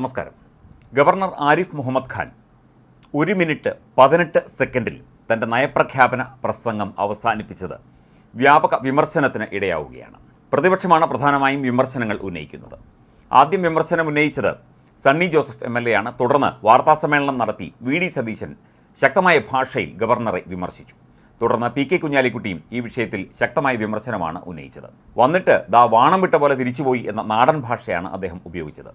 നമസ്കാരം. ഗവർണർ ആരിഫ് മുഹമ്മദ് ഖാൻ ഒരു മിനിറ്റ് പതിനെട്ട് സെക്കൻഡിൽ തന്റെ നയപ്രഖ്യാപന പ്രസംഗം അവസാനിപ്പിച്ചത് വ്യാപക വിമർശനത്തിന് ഇടയാവുകയാണ്. പ്രതിപക്ഷമാണ് പ്രധാനമായും വിമർശനങ്ങൾ ഉന്നയിക്കുന്നത്. ആദ്യം വിമർശനം ഉന്നയിച്ചത് Sunny Joseph M L A ആണ് തുടർന്ന് വാർത്താസമ്മേളനം നടത്തി വി ഡി സതീശൻ ശക്തമായ ഭാഷയിൽ ഗവർണറെ വിമർശിച്ചു. തുടർന്ന് പി കെ കുഞ്ഞാലിക്കുട്ടിയും ഈ വിഷയത്തിൽ ശക്തമായ വിമർശനമാണ് ഉന്നയിച്ചത്. വന്നിട്ട് ദാ വാണം വിട്ട പോലെ തിരിച്ചുപോയി എന്ന നാടൻ ഭാഷയാണ് അദ്ദേഹം ഉപയോഗിച്ചത്.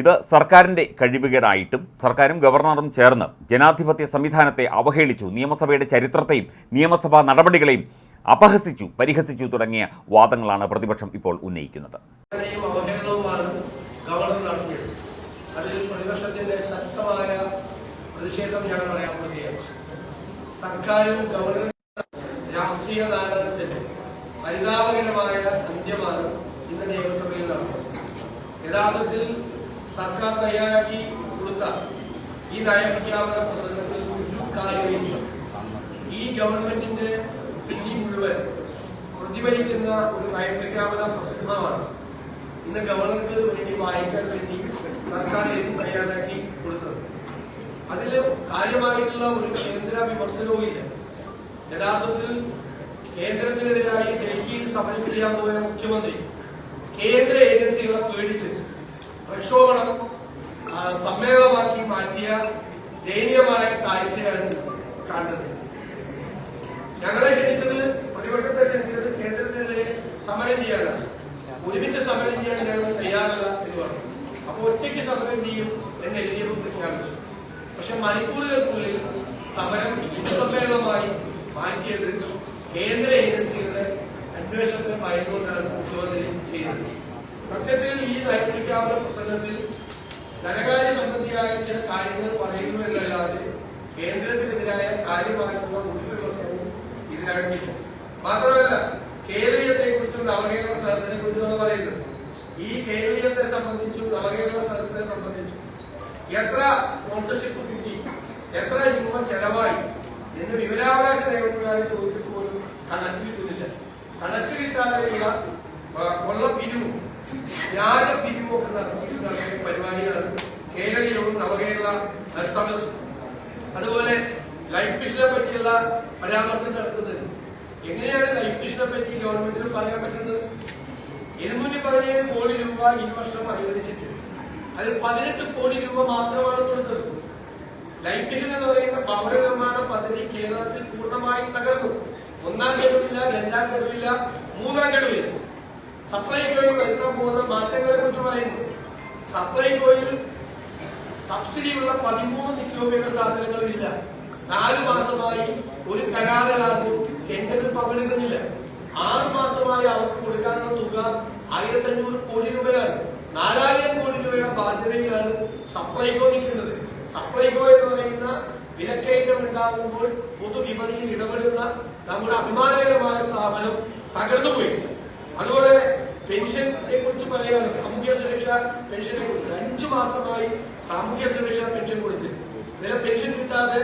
ഇത് സർക്കാരിന്റെ കഴിവുകേടായിട്ടും സർക്കാരും ഗവർണറും ചേർന്ന് ജനാധിപത്യ സംവിധാനത്തെ അവഹേളിച്ചു നിയമസഭയുടെ ചരിത്രത്തെയും നിയമസഭാ നടപടികളെയും അപഹസിച്ചു പരിഹസിച്ചു തുടങ്ങിയ വാദങ്ങളാണ് പ്രതിപക്ഷം ഇപ്പോൾ ഉന്നയിക്കുന്നത്. സർക്കാരും ഗവർണറും രാഷ്ട്രീയ അന്ത്യമാണ് ഇന്ന് നിയമസഭയിൽ നടന്നത്. യഥാർത്ഥത്തിൽ സർക്കാർ തയ്യാറാക്കി കൊടുത്ത ഈ നയപ്രഖ്യാപന പ്രസംഗത്തിൽ ഒരു കാര്യമില്ല ഈ ഗവൺമെന്റിന്റെ സ്ഥിതി മുഴുവൻ പ്രതിഫലിക്കുന്ന ഒരു നയപ്രഖ്യാപന പ്രസംഗമാണ് ഇന്ന് ഗവർണർക്ക് വേണ്ടി വായിക്കാൻ വേണ്ടി സർക്കാർ എഴുതി തയ്യാറാക്കി കൊടുത്തത്. അതിൽ കാര്യമായിട്ടുള്ള ഒരു കേന്ദ്ര വിമർശനവും ഇല്ല. യഥാർത്ഥത്തിൽ കേന്ദ്രത്തിനെതിരായി ഡൽഹിയിൽ സമരം ചെയ്യാൻ പോയ മുഖ്യമന്ത്രി കേന്ദ്ര ഏജൻസികളെ പേടിച്ച് പ്രക്ഷോഭണം സമ്മേളമാക്കി മാറ്റിയ ദയനീയമായ കാഴ്ചയാണ് കണ്ടത്. ഞങ്ങളെ ക്ഷണിച്ചത് പ്രതിപക്ഷത്തെ ക്ഷണിച്ചത് കേന്ദ്രത്തിനെതിരെ സമരം ചെയ്യാനാണ്. ഒരുമിച്ച് സമരം ചെയ്യാൻ ഞങ്ങൾ തയ്യാറല്ല എന്ന് പറഞ്ഞു. അപ്പൊ ഒറ്റയ്ക്ക് സമരം ചെയ്യും എന്ന് എൽ ഡി എഫ് പ്രഖ്യാപിച്ചു. പക്ഷെ മണിക്കൂറുകൾക്കുള്ളിൽ സമരം സമ്മേളനമായി മാറ്റിയത് കേന്ദ്ര ഏജൻസികളുടെ അന്വേഷണത്തെ ഭയന്നുകൊണ്ടാണ് മുഖ്യമന്ത്രി ചെയ്തത് സത്യത്തിൽ ഈ നയപ്രഖ്യാപന പ്രസംഗത്തിൽ ധനകാര്യ സംബന്ധിയായ ചില കാര്യങ്ങൾ പറയുന്നു എന്നല്ലാതെ കേന്ദ്രത്തിനെതിരായ കാര്യമായിട്ടുള്ള ഒരു ദിവസവും ഇതിനകത്തില്ല. മാത്രമല്ല കേരളീയത്തെ കുറിച്ചും നവകേരള സദസ്സിനെ കുറിച്ചുമാണ് പറയുന്നത്. ഈ കേരളീയത്തെ സംബന്ധിച്ചും നവകേരള സദസ്സിനെ സംബന്ധിച്ചും എത്ര സ്പോൺസർഷിപ്പ് കിട്ടി എത്ര രൂപ ചെലവായി എന്ന് വിവരാവകാശ നിയമപ്രകാരം ചോദിച്ചിട്ട് പോലും കണക്കിലിട്ടില്ല കണക്കിലിട്ടാതെയുള്ള കൊള്ള വ്യാജ പിരിവും ഒക്കെ പരിപാടികളാണ് കേരളീയവും നവകേരള സദസ്സും അതുപോലെ ലൈഫ് മിഷനെ പറ്റിയുള്ള പരാമർശം നടത്തുന്നത്. എങ്ങനെയാണ് ലൈഫ് മിഷനെ പറ്റി ഗവൺമെന്റിന് പറയാൻ പറ്റുന്നത്? എഴുന്നൂറ്റി പതിനേഴ് കോടി രൂപ ഈ വർഷം അനുവദിച്ചിട്ടുണ്ട്. അതിൽ പതിനെട്ട് കോടി രൂപ മാത്രമാണ് കൊടുത്തത്. ലൈഫ് മിഷൻ എന്ന് പറയുന്ന ഭവന പദ്ധതി കേരളത്തിൽ പൂർണമായും തകർന്നു. ഒന്നാം ഗഡുവില്ല രണ്ടാം ഗഡുവില്ല മൂന്നാം ഗഡുവില്ല. സപ്ലൈകോയിൽ വരുത്താൻ പോകുന്ന മാറ്റങ്ങളെ കുറിച്ച് പറയുന്നു. സപ്ലൈകോയിൽ സബ്സിഡിയുള്ള പതിമൂന്ന് കിലോമീറ്റർ സാധനങ്ങൾ ഇല്ല നാല് മാസമായി ഒരു കരാറുകാർക്കും ടെൻഡറിൽ പങ്കെടുക്കുന്നില്ല. ആറ് മാസമായി അവർക്ക് കൊടുക്കാനുള്ള തുക ആയിരത്തി അഞ്ഞൂറ് കോടി രൂപയാണ്. നാലായിരം കോടി രൂപയുടെ ബാധ്യതയിലാണ് സപ്ലൈകോ നിൽക്കുന്നത്. സപ്ലൈകോ എന്ന് പറയുന്ന വിലക്കയറ്റം ഉണ്ടാകുമ്പോൾ പൊതുവിപണിയിൽ ഇടപെടുന്ന നമ്മുടെ അഭിമാനകരമായ സ്ഥാപനം തകർന്നുപോയി. അതുപോലെ പെൻഷനെ കുറിച്ച് പറയുകയാണ്. സാമൂഹ്യ സുരക്ഷാ പെൻഷനെ കുറിച്ച്. അഞ്ചു മാസമായി സാമൂഹ്യ സുരക്ഷാ പെൻഷൻ കൊടുത്തിട്ടുണ്ട് പെൻഷൻ കിട്ടാതെ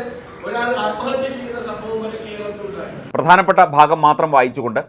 ഒരാൾ ആത്മഹത്യ ചെയ്യുന്ന സംഭവം വരെ കേരളത്തിലുണ്ടായി പ്രധാനപ്പെട്ട ഭാഗം മാത്രം വായിച്ചുകൊണ്ട്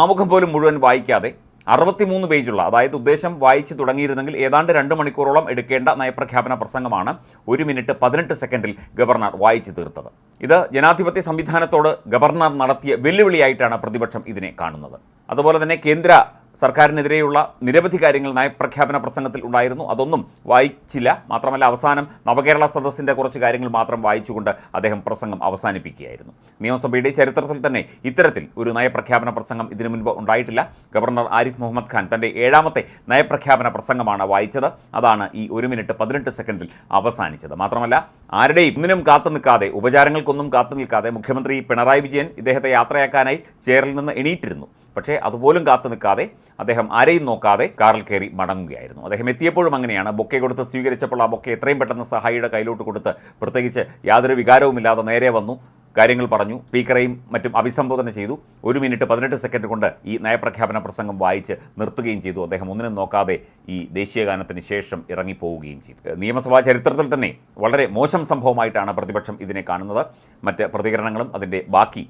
ആമുഖം പോലും മുഴുവൻ വായിക്കാതെ അറുപത്തിമൂന്ന് പേജുള്ള അതായത് ഉദ്ദേശം വായിച്ചു തുടങ്ങിയിരുന്നെങ്കിൽ ഏതാണ്ട് രണ്ട് മണിക്കൂറോളം എടുക്കേണ്ട നയപ്രഖ്യാപന പ്രസംഗമാണ് ഒരു മിനിറ്റ് പതിനെട്ട് സെക്കൻഡിൽ ഗവർണർ വായിച്ചു തീർത്തത്. ഇത് ജനാധിപത്യ സംവിധാനത്തോട് ഗവർണർ നടത്തിയ വെല്ലുവിളിയായിട്ടാണ് പ്രതിപക്ഷം ഇതിനെ കാണുന്നത്. അതുപോലെ തന്നെ കേന്ദ്ര സർക്കാരിനെതിരെയുള്ള നിരവധി കാര്യങ്ങൾ നയപ്രഖ്യാപന പ്രസംഗത്തിൽ ഉണ്ടായിരുന്നു. അതൊന്നും വായിച്ചില്ല. മാത്രമല്ല അവസാനം നവകേരള സദസ്സിന്റെ കുറച്ച് കാര്യങ്ങൾ മാത്രം വായിച്ചുകൊണ്ട് അദ്ദേഹം പ്രസംഗം അവസാനിപ്പിക്കുകയായിരുന്നു. നിയമസഭയുടെ ചരിത്രത്തിൽ തന്നെ ഇത്തരത്തിൽ ഒരു നയപ്രഖ്യാപന പ്രസംഗം ഇതിനു മുൻപ് ഉണ്ടായിട്ടില്ല. ഗവർണർ ആരിഫ് മുഹമ്മദ് ഖാൻ തന്റെ ഏഴാമത്തെ നയപ്രഖ്യാപന പ്രസംഗമാണ് വായിച്ചത്. അതാണ് ഈ ഒരു മിനിറ്റ് പതിനെട്ട് സെക്കൻഡിൽ അവസാനിച്ചത്. മാത്രമല്ല ആരുടെയും ഒന്നിനും കാത്തു നിൽക്കാതെ ഉപചാരങ്ങൾക്കൊന്നും കാത്തു നിൽക്കാതെ മുഖ്യമന്ത്രി പിണറായി വിജയൻ ഇദ്ദേഹത്തെ യാത്രയാക്കാനായി ചെയറിൽ നിന്ന് എണീറ്റിരുന്നു. പക്ഷേ അതുപോലും കാത്തു നിൽക്കാതെ അദ്ദേഹം ആരെയും നോക്കാതെ കാറിൽ കയറി മടങ്ങുകയായിരുന്നു. അദ്ദേഹം എത്തിയപ്പോഴും അങ്ങനെയാണ്. ബൊക്കെ കൊടുത്ത് സ്വീകരിച്ചപ്പോൾ ആ ബൊക്കെ എത്രയും പെട്ടെന്ന് സഹായിയുടെ കയ്യിലോട്ട് കൊടുത്ത് പ്രത്യേകിച്ച് യാതൊരു വികാരവുമില്ലാതെ നേരെ വന്നു. കാര്യങ്ങൾ പറഞ്ഞു. സ്പീക്കറെയും മറ്റും അഭിസംബോധന ചെയ്തു. ഒരു മിനിറ്റ് പതിനെട്ട് സെക്കൻഡ് കൊണ്ട് ഈ നയപ്രഖ്യാപന പ്രസംഗം വായിച്ച് നിർത്തുകയും ചെയ്തു. അദ്ദേഹം ഒന്നിനും നോക്കാതെ ഈ ദേശീയഗാനത്തിന് ശേഷം ഇറങ്ങിപ്പോവുകയും ചെയ്തു. നിയമസഭാ ചരിത്രത്തിൽ തന്നെ വളരെ മോശം സംഭവമായിട്ടാണ് പ്രതിപക്ഷം ഇതിനെ കാണുന്നത്. മറ്റ് പ്രതികരണങ്ങളും അതിന്റെ ബാക്കി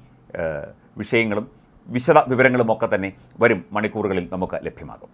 വിഷയങ്ങളും വിശദ വിവരങ്ങളുമൊക്കെ തന്നെ വരും മണിക്കൂറുകളിൽ നമുക്ക് ലഭ്യമാകും.